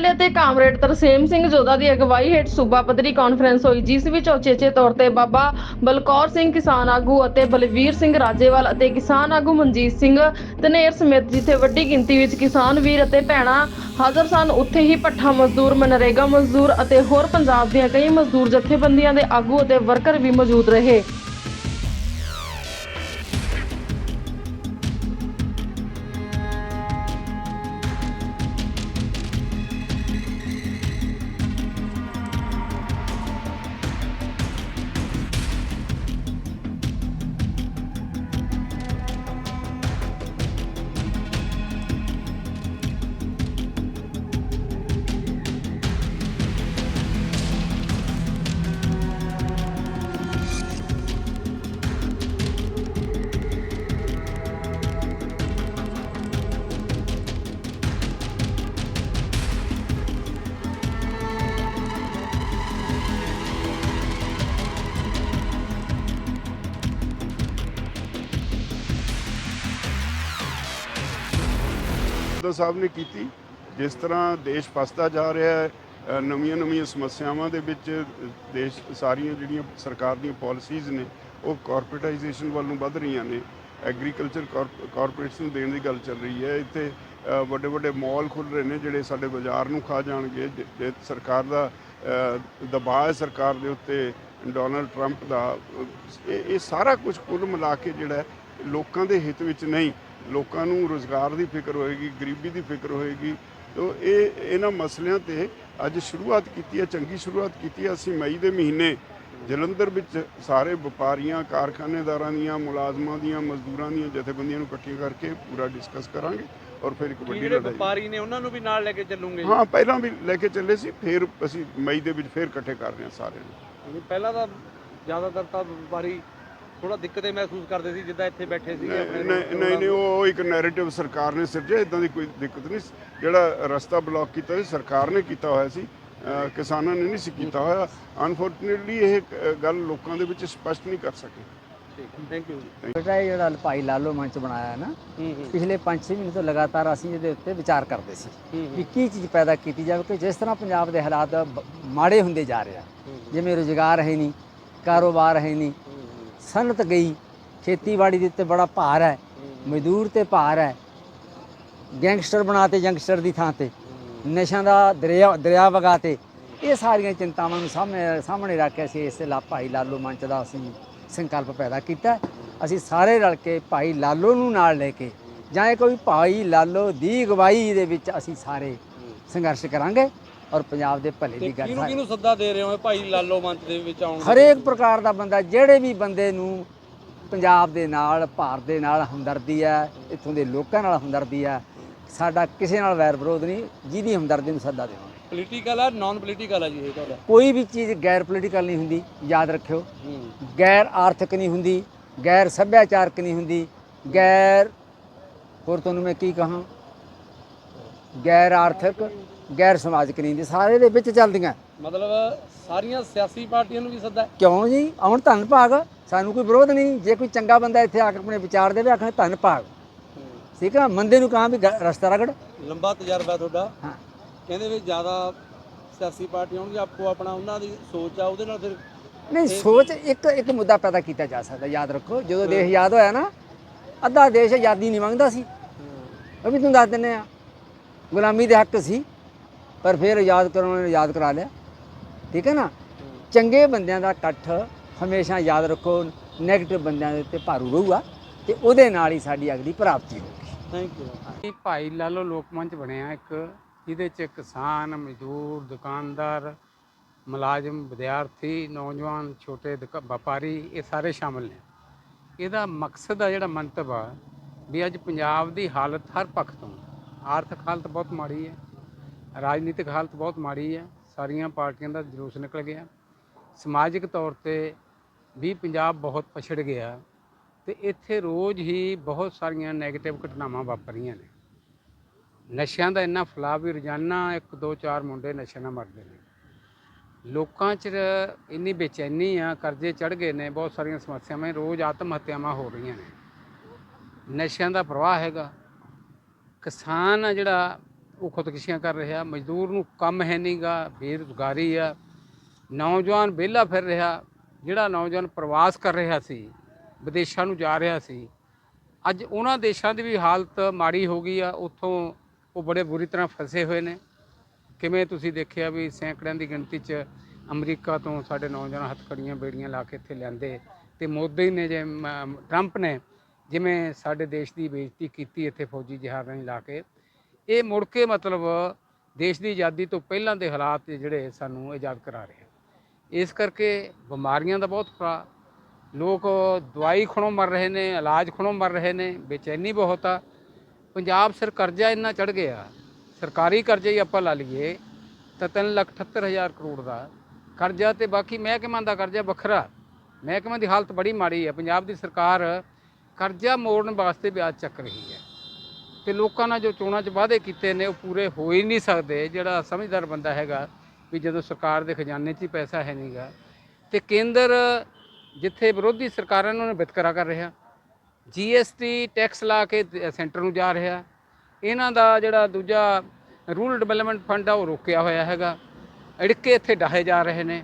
MLA ਤੇ comrade Tarsem Singh Jodha ਦੀ ਅਗਵਾਈ ਹੇਠ ਸੂਬਾ ਪੱਧਰੀ ਕਾਨਫਰੰਸ ਹੋਈ, ਜਿਸ ਵਿੱਚ ਉਚੇਚੇ ਤੌਰ ਤੇ ਬਾਬਾ ਬਲਕੌਰ ਸਿੰਘ ਕਿਸਾਨ ਆਗੂ ਅਤੇ ਬਲਵੀਰ ਸਿੰਘ ਰਾਜੇਵਾਲ ਅਤੇ ਕਿਸਾਨ ਆਗੂ ਮਨਜੀਤ ਸਿੰਘ ਧਨੇਰ ਸਮੇਤ ਜਿੱਥੇ ਵੱਡੀ ਗਿਣਤੀ ਵਿੱਚ ਕਿਸਾਨ ਵੀਰ ਅਤੇ ਭੈਣਾਂ ਹਾਜ਼ਰ ਸਨ, ਉੱਥੇ ਹੀ ਪੱਠਾ ਮਜ਼ਦੂਰ, ਮਨਰੇਗਾ ਮਜ਼ਦੂਰ ਅਤੇ ਹੋਰ ਪੰਜਾਬ ਦੀਆਂ ਕਈ ਮਜ਼ਦੂਰ ਜਥੇਬੰਦੀਆਂ ਦੇ ਆਗੂ ਅਤੇ ਵਰਕਰ ਵੀ ਮੌਜੂਦ ਰਹੇ। ਉद्धਵ ਸਾਹਿਬ ਨੇ ਕੀਤੀ, ਜਿਸ ਤਰ੍ਹਾਂ ਦੇਸ਼ ਫਸਦਾ ਜਾ ਰਿਹਾ ਹੈ ਨਵੀਆਂ ਨਵੀਆਂ ਸਮੱਸਿਆਵਾਂ ਦੇ ਵਿੱਚ ਦੇਸ਼ ਸਾਰੀਆਂ ਜਿਹੜੀਆਂ ਸਰਕਾਰ ਦੀਆਂ ਪਾਲਿਸੀਜ਼ ਨੇ, ਉਹ ਕਾਰਪੋਰੇਟਾਈਜੇਸ਼ਨ ਵੱਲ ਨੂੰ ਵੱਧ ਰਹੀਆਂ ਨੇ। ਐਗਰੀਕਲਚਰ ਕਾਰਪੋਰੇਟਸ ਨੂੰ ਦੇਣ ਦੀ ਗੱਲ ਚੱਲ ਰਹੀ ਹੈ। ਇੱਥੇ ਵੱਡੇ ਵੱਡੇ ਮਾਲ ਖੁੱਲ ਰਹੇ ਨੇ ਜਿਹੜੇ ਸਾਡੇ ਬਾਜ਼ਾਰ ਨੂੰ ਖਾ ਜਾਣਗੇ। ਜੇ- ਸਰਕਾਰ ਦਾ ਦਬਾਅ ਹੈ ਸਰਕਾਰ ਦੇ ਉੱਤੇ ਡੋਨਲਡ ਟਰੰਪ ਦਾ, ਇਹ ਸਾਰਾ ਕੁਝ ਕੁੱਲ ਮਿਲਾ ਕੇ ਜਿਹੜਾ ਲੋਕਾਂ ਦੇ ਹਿੱਤ ਵਿੱਚ ਨਹੀਂ। ਲੋਕਾਂ ਨੂੰ ਰੋਜ਼ਗਾਰ ਦੀ ਫਿਕਰ ਹੋਏਗੀ ਗਰੀਬੀ ਦੀ ਫਿਕਰ ਹੋਏਗੀ। ਤੋ ਇਹ ਇਹਨਾਂ ਮਸਲਿਆਂ ਤੇ ਅੱਜ ਸ਼ੁਰੂਆਤ ਕੀਤੀ ਹੈ ਚੰਗੀ ਸ਼ੁਰੂਆਤ ਕੀਤੀ ਹੈ। ਅਸੀਂ ਮਈ ਦੇ ਮਹੀਨੇ ਜਲੰਧਰ ਵਿੱਚ ਸਾਰੇ ਵਪਾਰੀਆਂ ਕਾਰਖਾਨੇਦਾਰਾਂ ਦੀਆਂ ਮੁਲਾਜ਼ਮਾਂ ਦੀਆਂ ਮਜ਼ਦੂਰਾਂ ਦੀਆਂ ਜਥੇਬੰਦੀਆਂ ਨੂੰ ਇਕੱਠੀਆਂ ਕਰਕੇ ਪੂਰਾ ਡਿਸਕਸ ਕਰਾਂਗੇ ਔਰ ਫਿਰ ਇੱਕ ਵੱਡੀ ਜਿਹੜੇ ਵਪਾਰੀ ਨੇ ਉਹਨਾਂ ਨੂੰ ਵੀ ਨਾਲ ਲੈ ਕੇ ਚੱਲੂਗੇ? ਹਾਂ ਪਹਿਲਾਂ ਵੀ ਲੈ ਕੇ ਚੱਲੇ ਸੀ ਫਿਰ ਅਸੀਂ ਮਈ ਦੇ ਵਿੱਚ ਫਿਰ ਇਕੱਠੇ ਕਰ ਰਹੇ ਹਾਂ ਸਾਰਿਆਂ ਨੂੰ। ਪਹਿਲਾਂ ਤਾਂ ਜ਼ਿਆਦਾਤਰ ਤਾਂ ਵਪਾਰੀ ਥੋੜਾ ਦਿੱਕਤੇ ਮਹਿਸੂਸ ਕਰਦੇ ਸੀ ਜਿੱਦਾਂ ਇੱਥੇ ਬੈਠੇ ਸੀ ਨਹੀਂ ਨਹੀਂ ਨਹੀਂ ਨਹੀਂ, ਉਹ ਇੱਕ ਨੈਰੇਟਿਵ ਸਰਕਾਰ ਨੇ ਸਿਰਜਿਆ ਇਦਾਂ ਦੀ ਕੋਈ ਦਿੱਕਤ ਨਹੀਂ। ਜਿਹੜਾ ਰਸਤਾ ਬਲੌਕ ਕੀਤਾ ਸੀ ਸਰਕਾਰ ਨੇ ਕੀਤਾ ਹੋਇਆ ਸੀ ਅਹ ਕਿਸਾਨਾਂ ਨੇ ਨਹੀਂ ਸੀ ਕੀਤਾ ਹੋਇਆ। ਅਨਫੋਰਚੂਨੇਟਲੀ ਇਹ ਅਹ, ਗੱਲ ਲੋਕਾਂ ਦੇ ਵਿੱਚ ਸਪਸ਼ਟ ਨਹੀਂ ਕਰ ਸਕੇ। ਠੀਕ ਥੈਂਕ ਯੂ ਬੇਟਾ ਇਹ ਜਿਹੜਾ ਭਾਈ ਲਾਲੋ ਮੰਚ ਬਣਾਇਆ ਹੈ ਨਾ ਹੂੰ ਹੂੰ। ਪਿਛਲੇ 5-6 ਮਹੀਨੇ ਤੋਂ ਲਗਾਤਾਰ ਅਸੀਂ ਇਹਦੇ ਉੱਤੇ ਵਿਚਾਰ ਕਰਦੇ ਸੀ ਕਿ ਕੀ ਚੀਜ਼ ਪੈਦਾ ਕੀਤੀ ਜਾਵੇ ਕਿ ਜਿਸ ਤਰ੍ਹਾਂ ਪੰਜਾਬ ਦੇ ਹਾਲਾਤ ਬ- ਮਾੜੇ ਹੁੰਦੇ ਜਾ ਰਹੇ ਆ ਜਿਵੇਂ ਰੁਜ਼ਗਾਰ ਹੈ ਨਹੀਂ ਕਾਰੋਬਾਰ ਹੈ ਨਹੀਂ ਸਨਅਤ ਗਈ, ਖੇਤੀਬਾੜੀ ਦੇ ਉੱਤੇ ਬੜਾ ਭਾਰ ਹੈ, ਮਜ਼ਦੂਰ ਤੇ ਭਾਰ ਹੈ। ਗੈਂਗਸਟਰ ਬਣਾਤੇ ਯੰਗਸਟਰ ਦੀ ਥਾਂ ਤੇ, ਨਸ਼ਿਆਂ ਦਾ ਦਰਿਆ ਦਰਿਆ ਵਗਾਤੇ ਇਹ ਸਾਰੀਆਂ ਚਿੰਤਾਵਾਂ ਨੂੰ ਸਾਹਮਣੇ ਸਾਹਮਣੇ ਰੱਖ ਕੇ ਅਸੀਂ ਇਸ ਲਾ ਭਾਈ ਲਾਲੋ ਮੰਚ ਦਾ ਅਸੀਂ ਸੰਕਲਪ ਪੈਦਾ ਕੀਤਾ। ਅਸੀਂ ਸਾਰੇ ਰਲ ਕੇ ਭਾਈ ਲਾਲੋ ਨੂੰ ਨਾਲ ਲੈ ਕੇ ਜਾਂ ਇਹ ਕੋਈ ਭਾਈ ਲਾਲੋ ਦੀ ਅਗਵਾਈ ਦੇ ਵਿੱਚ ਅਸੀਂ ਸਾਰੇ ਸੰਘਰਸ਼ ਕਰਾਂਗੇ। ਔਰ ਪੰਜਾਬ ਦੇ ਭਲੇ ਦੀ ਗੱਲ ਕਿਹਨੂੰ ਸਾਰੇ- ਕਿਹਨੂੰ ਸੱਦਾ ਦੇ ਰਹੇ ਹੋ ਭਾਈ ਲਾਲੋ ਮੰਚ ਦੇ ਵਿੱਚ ਆਉਣ ਦੇ? ਹਰੇਕ ਪ੍ਰਕਾਰ ਦਾ ਬੰਦਾ ਜਿਹੜੇ ਵੀ ਬੰਦੇ ਨੂੰ ਪੰਜਾਬ ਦੇ ਨਾਲ ਭਾਰਤ ਦੇ ਨਾਲ ਹਮਦਰਦੀ ਹੈ ਇੱਥੋਂ ਦੇ ਲੋਕਾਂ ਨਾਲ ਹਮਦਰਦੀ ਹੈ ਸਾਡਾ ਕਿਸੇ ਨਾਲ ਵੈਰ ਵਿਰੋਧ ਨਹੀਂ ਜਿਹਦੀ ਹਮਦਰਦੀ ਨੂੰ ਸੱਦਾ ਦੇਵਾਂਗੇ। ਪੋਲੀਟੀਕਲ ਆ ਨਾਨ ਪੋਲੀਟੀਕਲ ਆ ਜੀ ਇਹ ਤੁਹਾਡਾ? ਕੋਈ ਵੀ ਚੀਜ਼ ਗੈਰ ਪੋਲੀਟੀਕਲ ਨਹੀਂ ਹੁੰਦੀ ਯਾਦ ਰੱਖਿਓ। ਹੂੰ ਗੈਰ ਆਰਥਿਕ ਨਹੀਂ ਹੁੰਦੀ ਗੈਰ ਸੱਭਿਆਚਾਰਕ ਨਹੀਂ ਹੁੰਦੀ ਗੈਰ ਹੋਰ ਤੁਹਾਨੂੰ ਮੈਂ ਕੀ ਕਹਾਂ? ਗੈਰ ਆਰਥਿਕ ਗੈਰ ਸਮਾਜਿਕ ਨਹੀਂ ਹੁੰਦੀ ਸਾਰੇ ਦੇ ਵਿੱਚ ਚੱਲਦੀਆਂ। ਮਤਲਬ ਸਾਰੀਆਂ ਸਿਆਸੀ ਪਾਰਟੀਆਂ ਨੂੰ ਵੀ ਸੱਦਾ ਹੈ? ਕਿਉਂ ਜੀ? ਆਉਣ ਧੰਨ ਭਾਗ ਸਾਨੂੰ ਕੋਈ ਵਿਰੋਧ ਨਹੀਂ। ਜੇ ਕੋਈ ਚੰਗਾ ਬੰਦਾ ਇੱਥੇ ਆ ਕੇ ਆਪਣੇ ਵਿਚਾਰ ਦੇਵੇ ਆਖਣੇ ਧੰਨ ਭਾਗ। ਠੀਕ ਆ? ਮੰਦੇ ਨੂੰ ਕਹਾਂ ਵੀ ਗ- ਰਸਤਾ ਰਗੜ। ਲੰਬਾ ਤਜਰਬਾ ਤੁਹਾਡਾ। ਹਾਂ। ਕਹਿੰਦੇ ਵੀ ਜ਼ਿਆਦਾ ਸਿਆਸੀ ਪਾਰਟੀਆਂ ਹੋਣਗੀਆਂ ਆਪੋ ਆਪਣਾ ਉਹਨਾਂ ਦੀ ਸੋਚ ਆ ਉਹਦੇ ਨਾਲ ਫਿਰ ਨਹੀਂ ਸੋਚ ਇੱਕ ਇੱਕ ਮੁੱਦਾ ਪੈਦਾ ਕੀਤਾ ਜਾ ਸਕਦਾ ਯਾਦ ਰੱਖੋ। ਜਦੋਂ ਦੇਸ਼ ਆਜ਼ਾਦ ਹੋਇਆ ਨਾ ਅੱਧਾ ਦੇਸ਼ ਆਜ਼ਾਦੀ ਨਹੀਂ ਮੰਗਦਾ ਸੀ। ਉਹ ਵੀ ਤੁਹਾਨੂੰ ਦੱਸ ਦਿੰਨੇ ਆ ਗੁਲਾਮੀ ਦੇ ਹੱਕ ਸੀ। ਪਰ ਫਿਰ ਆਜ਼ਾਦ ਕਰਾਉਣ ਨੇ ਆਜ਼ਾਦ ਕਰਾ ਲਿਆ। ਠੀਕ ਹੈ ਨਾ? ਚੰਗੇ ਬੰਦਿਆਂ ਦਾ ਇਕੱਠ ਹਮੇਸ਼ਾ ਯਾਦ ਰੱਖੋ 네ਗੇਟਿਵ ਬੰਦਿਆਂ ਦੇ ਉੱਤੇ ਭਾਰੂ ਰਹੂਗਾ ਤੇ ਉਹਦੇ ਨਾਲ ਹੀ ਸਾਡੀ ਅਗਲੀ ਪ੍ਰਾਪਤੀ ਹੋਊਗੀ। ਥੈਂਕ ਯੂ ਇਹ ਭਾਈ ਲਾਲੋ ਲੋਕ ਮੰਚ ਬਣਿਆ ਇੱਕ ਜਿਹਦੇ ਚ ਕਿਸਾਨ ਮਜ਼ਦੂਰ ਦੁਕਾਨਦਾਰ ਮੁਲਾਜ਼ਮ ਵਿਦਿਆਰਥੀ ਨੌਜਵਾਨ ਛੋਟੇ ਦੁਕਾ- ਵਪਾਰੀ ਇਹ ਸਾਰੇ ਸ਼ਾਮਲ ਨੇ। ਇਹਦਾ ਮਕਸਦ ਆ ਜਿਹੜਾ ਮੰਤਵ ਆ ਵੀ ਅੱਜ ਪੰਜਾਬ ਦੀ ਹਾਲਤ ਹਰ ਪੱਖ ਤੋਂ ਆਰਥਿਕ ਹਾਲਤ ਬਹੁਤ ਮਾੜੀ ਹੈ। ਰਾਜਨੀਤਿਕ ਹਾਲਤ ਬਹੁਤ ਮਾੜੀ ਹੈ। ਸਾਰੀਆਂ ਪਾਰਟੀਆਂ ਦਾ ਜਲੂਸ ਨਿਕਲ ਗਿਆ। ਸਮਾਜਿਕ ਤੌਰ ਤੇ ਵੀ ਪੰਜਾਬ ਬਹੁਤ ਪਛੜ ਗਿਆ ਤੇ ਇੱਥੇ ਰੋਜ਼ ਹੀ ਬਹੁਤ ਸਾਰੀਆਂ 네ਗੇਟਿਵ ਘਟਨਾਵਾਂ ਵਾਪਰੀਆਂ ਨੇ। ਨਸ਼ਿਆਂ ਦਾ ਇੰਨਾ ਫੈਲਾਅ ਵੀ ਰੋਜ਼ਾਨਾ ਇੱਕ, ਦੋ, ਚਾਰ ਮੁੰਡੇ ਨਸ਼ੇ ਨਾਲ ਮਰਦੇ ਨੇ। ਲੋਕਾਂ 'ਚ ਇੰਨੀ ਬੇਚੈਨੀ ਆ, ਕਰਜ਼ੇ ਚੜ ਗਏ ਨੇ, ਬਹੁਤ ਸਾਰੀਆਂ ਸਮੱਸਿਆਵਾਂ, ਰੋਜ਼ ਆਤਮ ਹੱਤਿਆਵਾਂ ਹੋ ਰਹੀਆਂ ਨੇ। ਨਸ਼ਿਆਂ ਦਾ ਪ੍ਰਵਾਹ ਹੈਗਾ। ਕਿਸਾਨ ਆ ਜਿਹੜਾ ਉਹ ਖੁਦਕੁਸ਼ੀਆਂ ਕਰ ਰਿਹਾ, ਮਜ਼ਦੂਰ ਨੂੰ ਕੰਮ ਹੈ ਨਹੀਂਗਾ ਬੇਰੁਜ਼ਗਾਰੀ ਆ। ਨੌਜਵਾਨ ਵਿਹਲਾ ਫਿਰ ਰਿਹਾ, ਜਿਹੜਾ ਨੌਜਵਾਨ ਪ੍ਰਵਾਸ ਕਰ ਰਿਹਾ ਸੀ, ਵਿਦੇਸ਼ਾਂ ਨੂੰ ਜਾ ਰਿਹਾ ਸੀ। ਅੱਜ ਉਹਨਾਂ ਦੇਸ਼ਾਂ ਦੀ ਵੀ ਹਾਲਤ ਮਾੜੀ ਹੋ ਗਈ ਆ, ਉੱਥੋਂ ਉਹ ਬੜੇ ਬੁਰੀ ਤਰ੍ਹਾਂ ਫਸੇ ਹੋਏ ਨੇ। ਕਿਵੇਂ ਤੁਸੀਂ ਦੇਖਿਆ ਵੀ ਸੈਂਕੜਿਆਂ ਦੀ ਗਿਣਤੀ 'ਚ ਅਮਰੀਕਾ ਤੋਂ ਸਾਡੇ ਨੌਜਵਾਨ ਹੱਥਕੜੀਆਂ ਬੇੜੀਆਂ ਲਾ ਕੇ ਇੱਥੇ ਲਿਆਂਦੇ ਤੇ ਮੋਦੀ ਨੇ ਜੇ ਮ- ਟਰੰਪ ਨੇ ਜਿਵੇਂ ਸਾਡੇ ਦੇਸ਼ ਦੀ ਬੇਇੱਜ਼ਤੀ ਕੀਤੀ ਇੱਥੇ ਫੌਜੀ ਜਹਾਜ਼ਾਂ ਨਹੀਂ ਲਾ ਕੇ ਇਹ ਮੁੜ ਕੇ ਮਤਲਬ ਦੇਸ਼ ਦੀ ਆਜ਼ਾਦੀ ਤੋਂ ਪਹਿਲਾਂ ਦੇ ਹਾਲਾਤ ਜਿਹੜੇ ਸਾਨੂੰ ਆਜ਼ਾਦ ਕਰਾ ਰਹੇ ਇਸ ਕਰਕੇ ਬਿਮਾਰੀਆਂ ਦਾ ਬਹੁਤ ਖਰਾ, ਲੋਕ ਦਵਾਈ ਖਣੋਂ ਮਰ ਰਹੇ ਨੇ, ਇਲਾਜ ਖਣੋਂ ਮਰ ਰਹੇ ਨੇ, ਬੇਚੈਨੀ ਬਹੁਤ ਆ। ਪੰਜਾਬ ਸਿਰ ਕਰਜ਼ਾ ਇੰਨਾ ਚੜ ਗਿਆ, ਸਰਕਾਰੀ ਕਰਜ਼ੇ ਹੀ ਆਪਾਂ ਲਾ ਲਈਏ, ਤਾਂ ਤਿੰਨ ਲੱਖ ਅਠੱਤਰ ਹਜ਼ਾਰ ਕਰੋੜ ਦਾ ਕਰਜ਼ਾ ਤੇ ਬਾਕੀ ਮਹਿਕਮਿਆਂ ਦਾ ਕਰਜ਼ਾ ਵੱਖਰਾ। ਮਹਿਕਮੇ ਦੀ ਹਾਲਤ ਬੜੀ ਮਾੜੀ ਹੈ ਪੰਜਾਬ ਦੀ ਸਰਕਾਰ ਕਰਜ਼ਾ ਮੋੜਨ ਵਾਸਤੇ ਵਿਆਜ ਚੱਕ ਰਹੀ ਹੈ। ਤੇ ਲੋਕਾਂ ਨਾਲ ਜੋ ਚੋਣਾਂ 'ਚ ਵਾਅਦੇ ਕੀਤੇ ਨੇ, ਉਹ ਪੂਰੇ ਹੋ ਹੀ ਨਹੀਂ ਸਕਦੇ। ਜਿਹੜਾ ਸਮਝਦਾਰ ਬੰਦਾ ਹੈਗਾ ਵੀ ਜਦੋਂ ਸਰਕਾਰ ਦੇ ਖਜ਼ਾਨੇ 'ਚ ਹੀ ਪੈਸਾ ਹੈ ਨਹੀਂਗਾ ਤੇ ਕੇਂਦਰ ਜਿੱਥੇ ਵਿਰੋਧੀ ਸਰਕਾਰਾਂ ਨੂੰ ਵਿਤਕਰਾ ਕਰ ਰਿਹਾ ਜੀਐਸਟੀ ਟੈਕਸ ਲਾ ਕੇ ਸੈਂਟਰ ਨੂੰ ਜਾ ਰਿਹਾ, ਇਹਨਾਂ ਦਾ ਜਿਹੜਾ ਦੂਜਾ ਰੂਰਲ ਡਿਵੈਲਪਮੈਂਟ ਫੰਡ ਆ, ਉਹ ਰੋਕਿਆ ਹੋਇਆ ਹੈਗਾ। ਅੜਕੇ ਇੱਥੇ ਡਾਹੇ ਜਾ ਰਹੇ ਨੇ।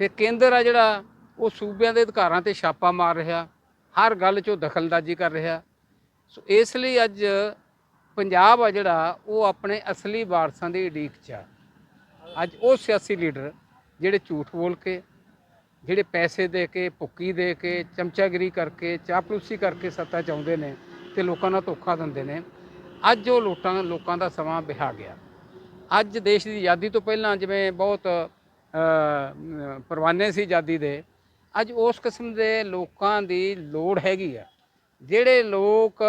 ਫਿਰ ਕੇਂਦਰ ਆ ਜਿਹੜਾ, ਉਹ ਸੂਬਿਆਂ ਦੇ ਅਧਿਕਾਰਾਂ ਤੇ ਛਾਪਾ ਮਾਰ ਰਿਹਾ, ਹਰ ਗੱਲ 'ਚ 'ਚੋਂ ਦਖਲਅੰਦਾਜ਼ੀ ਕਰ ਰਿਹਾ। ਸੋ ਇਸ ਲਈ ਅੱਜ ਪੰਜਾਬ ਆ ਜਿਹੜਾ ਉਹ ਆਪਣੇ ਅਸਲੀ ਵਾਰਸਾਂ ਦੀ ਉਡੀਕ 'ਚ ਆ। ਅੱਜ ਉਹ ਸਿਆਸੀ ਲੀਡਰ ਜਿਹੜੇ ਝੂਠ ਬੋਲ ਕੇ ਜਿਹੜੇ ਪੈਸੇ ਦੇ ਕੇ ਭੁੱਕੀ ਦੇ ਕੇ ਚਮਚਾਗਿਰੀ ਕਰਕੇ ਚਾਪਲੂਸੀ ਕਰਕੇ ਸੱਤਾ ਚਾਹੁੰਦੇ ਨੇ ਤੇ ਲੋਕਾਂ ਨਾਲ ਧੋਖਾ ਦਿੰਦੇ ਨੇ ਅੱਜ ਉਹ ਲੋਟਾਂ ਲੋਕਾਂ ਦਾ ਸਮਾਂ ਬਿਹਾ ਗਿਆ। ਅੱਜ ਦੇਸ਼ ਦੀ ਆਜ਼ਾਦੀ ਤੋਂ ਪਹਿਲਾਂ ਜਿਵੇਂ ਬਹੁਤ ਅ, ਪਰਵਾਨੇ ਸੀ ਆਜ਼ਾਦੀ ਦੇ ਅੱਜ ਉਸ ਕਿਸਮ ਦੇ ਲੋਕਾਂ ਦੀ ਲੋੜ ਹੈਗੀ ਆ। ਜਿਹੜੇ ਲੋਕ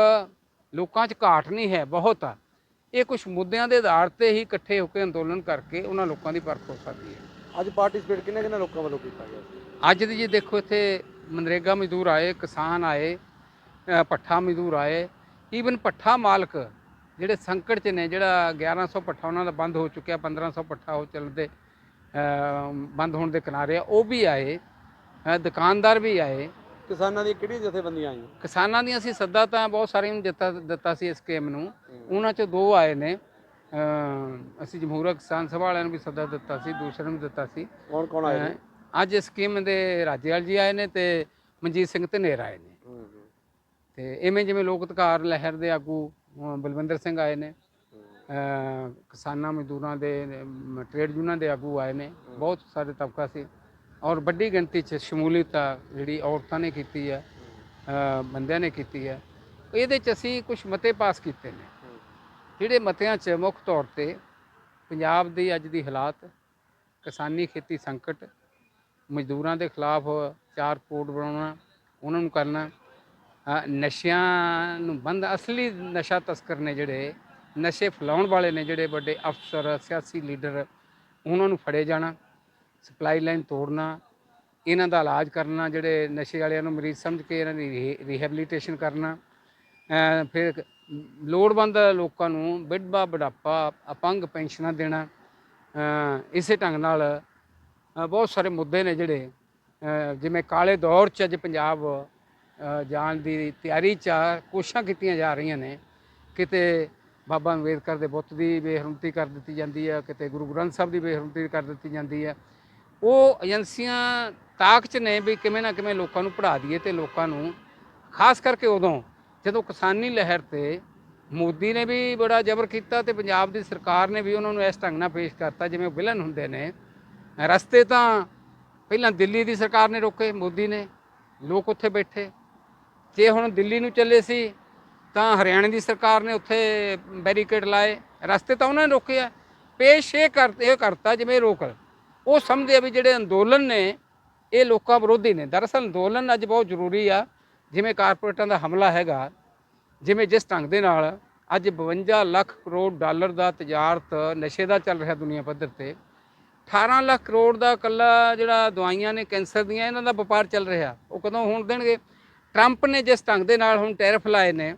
ਲੋਕਾਂ 'ਚ ਘਾਟ ਨਹੀਂ ਹੈ ਬਹੁਤ ਆ। ਇਹ ਕੁਝ ਮੁੱਦਿਆਂ ਦੇ ਆਧਾਰ ਤੇ ਹੀ ਇਕੱਠੇ ਹੋ ਕੇ ਅੰਦੋਲਨ ਕਰਕੇ ਉਹਨਾਂ ਲੋਕਾਂ ਦੀ ਪਰਖ ਹੋ ਸਕਦੀ ਹੈ। ਅੱਜ ਪਾਰਟਿਸਿਪੇਟ ਕਿੰਨੇ ਕਿੰਨੇ ਲੋਕਾਂ ਵੱਲੋਂ ਕੀਤਾ ਗਿਆ ਅੱਜ ਦੀ ਜੇ ਦੇਖੋ ਇੱਥੇ ਮਨਰੇਗਾ ਮਜ਼ਦੂਰ ਆਏ ਕਿਸਾਨ ਆਏ ਭੱਠਾ ਮਜ਼ਦੂਰ ਆਏ ਈਵਨ ਭੱਠਾ ਮਾਲਕ ਜਿਹੜੇ ਸੰਕਟ 'ਚ ਨੇ ਜਿਹੜਾ 1100 ਭੱਠਾ ਉਹਨਾਂ ਦਾ ਬੰਦ ਹੋ ਚੁੱਕਿਆ 1500 ਭੱਠਾ ਉਹ ਚੱਲਦੇ ਬੰਦ ਹੋਣ ਦੇ ਕਿਨਾਰੇ ਆ ਉਹ ਵੀ ਆਏ ਦੁਕਾਨਦਾਰ ਵੀ ਆਏ ਕਿਸਾਨਾਂ ਦੀਆਂ ਕਿਹੜੀਆਂ ਜਥੇਬੰਦੀਆਂ ਆਈਆਂ? ਕਿਸਾਨਾਂ ਦੀਆਂ ਅਸੀਂ ਸੱਦਾ ਤਾਂ ਬਹੁਤ ਸਾਰਿਆਂ ਨੂੰ ਦਿੱਤਾ ਦਿੱਤਾ ਸੀ ਇਸ ਸਕੀਮ ਨੂੰ। ਉਹਨਾਂ 'ਚੋਂ ਦੋ ਆਏ ਨੇ। ਅ, ਅਸੀਂ ਜਮਹੂਰੀਆ ਕਿਸਾਨ ਸਭਾ ਵਾਲਿਆਂ ਨੂੰ ਵੀ ਸੱਦਾ ਦਿੱਤਾ ਸੀ ਦੂਸਰਿਆਂ ਨੂੰ ਵੀ ਦਿੱਤਾ ਸੀ। ਕੌਣ ਕੌਣ ਆਏ ਨੇ? ਅੱਜ ਇਸ ਸਕੀਮ ਦੇ ਰਾਜੇਵਾਲ ਜੀ ਆਏ ਨੇ ਤੇ ਮਨਜੀਤ ਸਿੰਘ ਧਨੇਰ ਆਏ ਨੇ। ਹੂੰ, ਹੂੰ, ਤੇ ਇਵੇਂ ਜਿਵੇਂ ਲੋਕ ਅਧਿਕਾਰ ਲਹਿਰ ਦੇ ਆਗੂ ਬਲਵਿੰਦਰ ਸਿੰਘ ਆਏ ਨੇ। ਕਿਸਾਨਾਂ ਮਜ਼ਦੂਰਾਂ ਦੇ ਅਮ, ਟ੍ਰੇਡ ਯੂਨੀਅਨ ਦੇ ਆਗੂ ਆਏ ਨੇ। ਬਹੁਤ ਸਾਰੇ ਤਬਕਾ ਸੀ। ਔਰ ਵੱਡੀ ਗਿਣਤੀ 'ਚ ਸ਼ਮੂਲੀਅਤ ਜਿਹੜੀ ਔਰਤਾਂ ਨੇ ਕੀਤੀ ਹੈ ਬੰਦਿਆਂ ਨੇ ਕੀਤੀ ਹੈ। ਇਹਦੇ 'ਚ ਅਸੀਂ ਕੁਝ ਮਤੇ ਪਾਸ ਕੀਤੇ ਨੇ। ਜਿਹੜੇ ਮਤਿਆਂ 'ਚ ਮੁੱਖ ਤੌਰ ਤੇ ਪੰਜਾਬ ਦੀ ਅੱਜ ਦੀ ਹਾਲਾਤ, ਕਿਸਾਨੀ ਖੇਤੀ ਸੰਕਟ, ਮਜ਼ਦੂਰਾਂ ਦੇ ਖਿਲਾਫ ਚਾਰ ਕੋਡ ਬਣਾਉਣਾ, ਉਹਨਾਂ ਨੂੰ ਕਰਨਾ ਨਸ਼ਿਆਂ ਨੂੰ ਬੰਦ, ਅਸਲੀ ਨਸ਼ਾ ਤਸਕਰ ਨੇ ਜਿਹੜੇ, ਨਸ਼ੇ ਫੈਲਾਉਣ ਵਾਲੇ ਨੇ ਜਿਹੜੇ ਵੱਡੇ ਅਫਸਰ, ਸਿਆਸੀ ਲੀਡਰ, ਉਹਨਾਂ ਨੂੰ ਫੜੇ ਜਾਣਾ। ਸਪਲਾਈ ਲਾਈਨ ਤੋੜਨਾ ਇਹਨਾਂ ਦਾ ਇਲਾਜ ਕਰਨਾ ਜਿਹੜੇ ਨਸ਼ੇ ਵਾਲਿਆਂ ਨੂੰ ਮਰੀਜ਼ ਸਮਝ ਕੇ ਇਹਨਾਂ ਦੀ ਰੀਹੈਬਿਲਿਟੇਸ਼ਨ ਕਰਨਾ ਫਿਰ ਲੋੜਵੰਦ ਲੋਕਾਂ ਨੂੰ ਵਿਧਵਾ ਬੁਢਾਪਾ ਅਪੰਗ ਪੈਨਸ਼ਨਾਂ ਦੇਣਾ ਇਸੇ ਢੰਗ ਨਾਲ ਬਹੁਤ ਸਾਰੇ ਮੁੱਦੇ ਨੇ ਜਿਹੜੇ ਜਿਵੇਂ ਕਾਲੇ ਦੌਰ 'ਚ ਅੱਜ ਪੰਜਾਬ ਜਾਣ ਦੀ ਤਿਆਰੀ 'ਚ ਆ, ਕੋਸ਼ਿਸ਼ਾਂ ਕੀਤੀਆਂ ਜਾ ਰਹੀਆਂ ਨੇ ਕਿਤੇ ਬਾਬਾ ਅੰਬੇਦਕਰ ਦੇ ਬੁੱਤ ਦੀ ਬੇਹਰਮਤੀ ਕਰ ਦਿੱਤੀ ਜਾਂਦੀ ਹੈ ਕਿਤੇ ਗੁਰੂ ਗ੍ਰੰਥ ਸਾਹਿਬ ਦੀ ਬੇਹਰਮਤੀ ਕਰ ਦਿੱਤੀ ਜਾਂਦੀ ਹੈ ਉਹ ਏਜੰਸੀਆਂ ਤਾਕ 'ਚ ਨੇ ਵੀ ਕਿਵੇਂ ਨਾ ਕਿਵੇਂ ਲੋਕਾਂ ਨੂੰ ਪੜ੍ਹਾ ਦਈਏ ਤੇ ਲੋਕਾਂ ਨੂੰ, ਖਾਸ ਕਰਕੇ ਉਦੋਂ ਜਦੋਂ ਕਿਸਾਨੀ ਲਹਿਰ ਤੇ ਮੋਦੀ ਨੇ ਵੀ ਬੜਾ ਜ਼ਬਰ ਕੀਤਾ ਤੇ ਪੰਜਾਬ ਦੀ ਸਰਕਾਰ ਨੇ ਵੀ ਉਹਨਾਂ ਨੂੰ ਇਸ ਢੰਗ ਨਾਲ ਪੇਸ਼ ਕਰਤਾ ਜਿਵੇਂ ਵਿਲਨ ਹੁੰਦੇ ਨੇ, ਰਸਤੇ ਤਾਂ ਪਹਿਲਾਂ ਦਿੱਲੀ ਦੀ ਸਰਕਾਰ ਨੇ ਰੋਕੇ, ਮੋਦੀ ਨੇ, ਲੋਕ ਉੱਥੇ ਬੈਠੇ। ਜੇ ਹੁਣ ਦਿੱਲੀ ਨੂੰ ਚੱਲੇ ਸੀ ਤਾਂ ਹਰਿਆਣਾ ਦੀ ਸਰਕਾਰ ਨੇ ਉੱਥੇ ਬੈਰੀਕੇਡ ਲਾਏ, ਰਸਤੇ ਤਾਂ ਉਹਨਾਂ ਨੇ ਰੋਕੇ ਆ। ਪੇਸ਼ ਇਹ ਕਰ, ਇਹ ਕਰਤਾ ਜਿਵੇਂ ਰੋਕ। ਉਹ ਸਮਝਦੇ ਆ ਵੀ ਜਿਹੜੇ ਅੰਦੋਲਨ ਨੇ, ਇਹ ਲੋਕਾਂ ਵਿਰੋਧੀ ਨੇ। ਦਰਅਸਲ ਅੰਦੋਲਨ ਅੱਜ ਬਹੁਤ ਜ਼ਰੂਰੀ ਆ। ਜਿਵੇਂ ਕਾਰਪੋਰੇਟਾਂ ਦਾ ਹਮਲਾ ਹੈਗਾ, ਜਿਵੇਂ ਜਿਸ ਢੰਗ ਦੇ ਨਾਲ ਅੱਜ 52 ਲੱਖ ਕਰੋੜ ਡਾਲਰ ਦਾ ਤਜਾਰਤ, ਨਸ਼ੇ ਦਾ ਚੱਲ ਰਿਹਾ ਦੁਨੀਆ ਪੱਧਰ ਤੇ। 18 ਲੱਖ ਕਰੋੜ ਦਾ ਕੱਲਾ ਜਿਹੜਾ ਦਵਾਈਆਂ ਨੇ, ਕੈਂਸਰ ਦੀਆਂ, ਇਹਨਾਂ ਦਾ ਵਪਾਰ ਚੱਲ ਰਿਹਾ। ਉਹ ਕਦੋਂ ਹੋਣ ਦੇਣਗੇ? ਟਰੰਪ ਨੇ ਜਿਸ ਢੰਗ ਦੇ ਨਾਲ ਹੁਣ ਟੈਰਿਫ ਲਾਏ ਨੇ,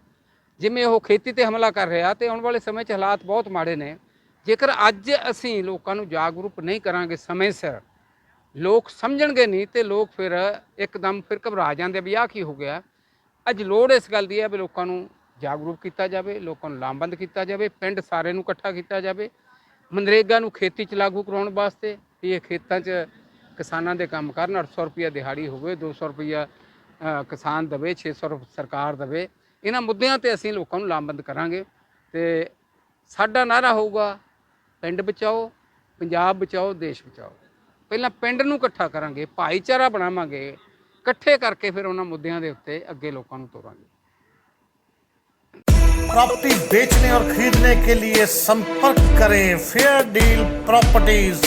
ਜਿਵੇਂ ਉਹ ਖੇਤੀ ਤੇ ਹਮਲਾ ਕਰ ਰਿਹਾ ਤੇ ਆਉਣ ਵਾਲੇ ਸਮੇਂ 'ਚ ਹਾਲਾਤ ਬਹੁਤ ਮਾੜੇ ਨੇ। ਜੇਕਰ ਅੱਜ ਅਸੀਂ ਲੋਕਾਂ ਨੂੰ ਜਾਗਰੂਕ ਨਹੀਂ ਕਰਾਂਗੇ ਸਮੇਂ ਸਿਰ ਲੋਕ ਸਮਝਣਗੇ ਨਹੀਂ ਤੇ ਲੋਕ ਫਿਰ ਇੱਕਦਮ ਫਿਰ ਘਬਰਾ ਜਾਂਦੇ ਵੀ ਆਹ ਕੀ ਹੋ ਗਿਆ। ਅੱਜ ਲੋੜ ਇਸ ਗੱਲ ਦੀ ਹੈ ਵੀ ਲੋਕਾਂ ਨੂੰ ਜਾਗਰੂਕ ਕੀਤਾ ਜਾਵੇ ਲੋਕਾਂ ਨੂੰ ਲਾਮਬੰਦ ਕੀਤਾ ਜਾਵੇ ਪਿੰਡ ਸਾਰੇ ਨੂੰ ਇਕੱਠਾ ਕੀਤਾ ਜਾਵੇ। ਮਨਰੇਗਾ ਨੂੰ ਖੇਤੀ 'ਚ ਲਾਗੂ ਕਰਾਉਣ ਵਾਸਤੇ ਵੀ ਇਹ ਖੇਤਾਂ 'ਚ ਕਿਸਾਨਾਂ ਦੇ ਕੰਮ ਕਰਨ 800 ਰੁਪਈਆ ਦਿਹਾੜੀ ਹੋਵੇ 200 ਰੁਪਈਆ ਅ, ਕਿਸਾਨ ਦਵੇ 600 ਰੁਪ- ਸਰਕਾਰ ਦਵੇ। ਇਹਨਾਂ ਮੁੱਦਿਆਂ ਤੇ ਅਸੀਂ ਲੋਕਾਂ ਨੂੰ ਲਾਮਬੰਦ ਕਰਾਂਗੇ ਤੇ ਸਾਡਾ ਨਾਰਾ ਹੋਊਗਾ ਪਿੰਡ ਬਚਾਓ ਪੰਜਾਬ ਬਚਾਓ ਦੇਸ਼ ਬਚਾਓ ਪਹਿਲਾਂ ਪਿੰਡ ਨੂੰ ਇਕੱਠਾ ਕਰਾਂਗੇ ਭਾਈਚਾਰਾ ਬਣਾਵਾਂਗੇ ਇਕੱਠੇ ਕਰਕੇ ਫਿਰ ਉਹਨਾਂ ਮੁੱਦਿਆਂ ਦੇ ਉੱਤੇ ਅੱਗੇ ਲੋਕਾਂ ਨੂੰ ਤੋਰਾਂਗੇ प्रॉपर्टी बेचने और खरीदने के लिए संपर्क करें फेयर डील प्रॉपर्टीज